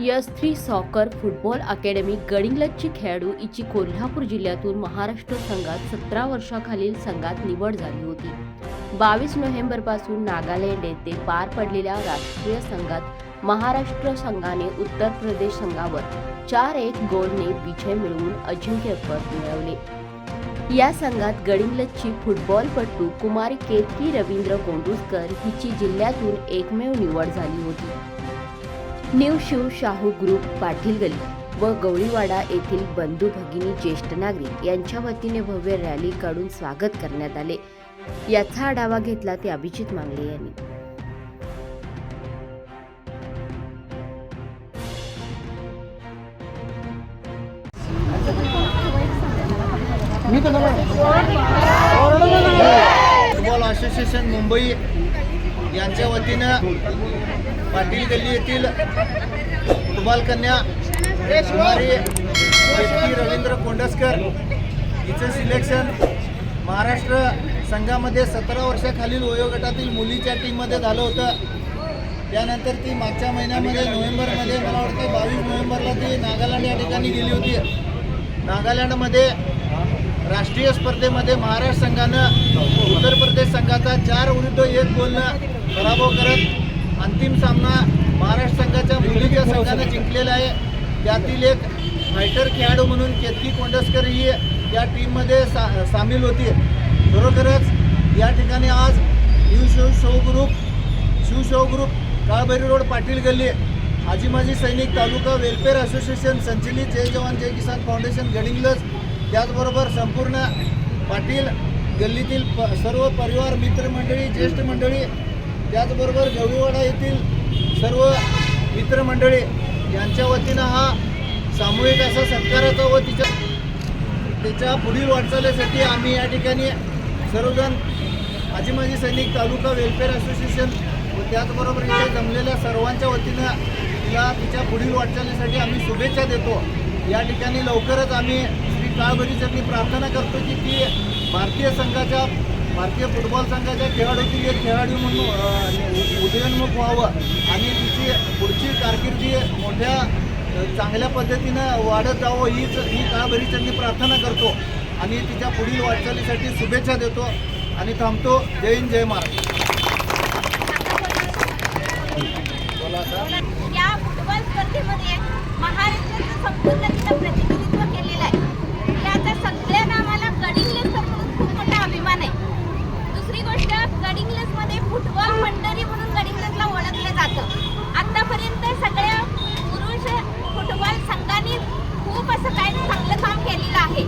S three soccer football academy गडिंगलजची खेळाडू हिची कोल्हापूर जिल्ह्यातून महाराष्ट्र संघात सतरा वर्षाखालील संघात निवड झाली होती. बावीस नोव्हेंबरपासून नागालँड येथे पार पडलेल्या राष्ट्रीय संघात महाराष्ट्र संघाने उत्तर प्रदेश संघावर चार एक गोलने विजय मिळवून अजिंक्यपद मिळवले. या संघात गडिंगलजची फुटबॉलपटू कुमारी केतकी रवींद्र कोंडुसकर हिची जिल्ह्यातून एकमेव निवड झाली होती. न्यू शिव शाहू ग्रुप पाटील गली व गवळीवाडा येथील बंधू भगिनी ज्येष्ठ नागरिक यांच्या वतीने भव्य रॅली काढून स्वागत करण्यात आले. याचा आढावा घेतला ते अभिजित मांगले यांनी. फुटबॉल असोसिएशन मुंबई यांच्या वतीनं पाटील गल्ली येथील फुटबॉल कन्या कुमारी रवींद्र कोंडसकर हिचं सिलेक्शन महाराष्ट्र संघामध्ये सतरा वर्षाखालील वयोगटातील मुलीच्या टीममध्ये झालं होतं. त्यानंतर ती मागच्या महिन्यामध्ये नोव्हेंबरमध्ये मला वाटतं बावीस नोव्हेंबरला ती नागालँड या ठिकाणी गेली होती. नागालँडमध्ये राष्ट्रीय स्पर्धेमध्ये महाराष्ट्र संघानं उत्तर प्रदेश संघाचा चार विरुद्ध एक गोलनं पराभव करत अंतिम सामना महाराष्ट्र संघाच्या मुलीच्या संघानं जिंकलेला आहे. त्यातील एक फायटर खेळाडू म्हणून केतकी कोंडसकर ही या टीममध्ये सा सामील होती. खरोखरच या ठिकाणी आज Shiv Shiv show group Shiv show group Kalbhairi road Patil Galli आजी माजी सैनिक तालुका वेलफेअर असोसिएशन संचलित जय जवान जय किसान फाउंडेशन गडिंगलज त्याचबरोबर संपूर्ण पाटील गल्लीतील प सर्व परिवार मित्रमंडळी ज्येष्ठ मंडळी त्याचबरोबर गवळीवाडा येथील सर्व मित्रमंडळी यांच्या वतीनं हा सामूहिक असा सत्काराचा व तिच्या त्याच्या पुढील वाटचालीसाठी आम्ही या ठिकाणी सर्वजण आजी माजी सैनिक तालुका वेलफेअर असोसिएशन व त्याचबरोबर इथे जमलेल्या सर्वांच्या वतीनं तिला तिच्या पुढील वाटचालीसाठी आम्ही शुभेच्छा देतो. या ठिकाणी लवकरच आम्ही श्री काळभरीसाठी प्रार्थना करतो की ती भारतीय संघाच्या भारतीय फुटबॉल संघाच्या खेळाडूतील एक खेळाडू म्हणून उदयोन्मुख व्हावं आणि तिची पुढची कारकिर्दी मोठ्या चांगल्या पद्धतीनं वाढत जावं हीच ही काळभरीची मी प्रार्थना करतो. आणि तिच्या पुढील वाटचालीसाठी शुभेच्छा देतो. आणि थांबतो. जय हिंद जय महाराष्ट्र. बोला सर. या फुटबॉल स्पर्धेमध्ये ते फुटबॉल मंडळी म्हणून गडिंगला ओळखलं जात. आतापर्यंत सगळ्या पुरुष फुटबॉल संघाने खूप असं काय चांगलं काम केलेलं आहे.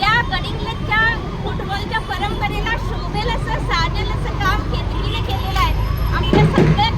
त्या गडिंगलच्या फुटबॉलच्या परंपरेला शोभेल असं साजेल असं काम केंद्रीने केलेलं आहे. आमच्या सगळ्या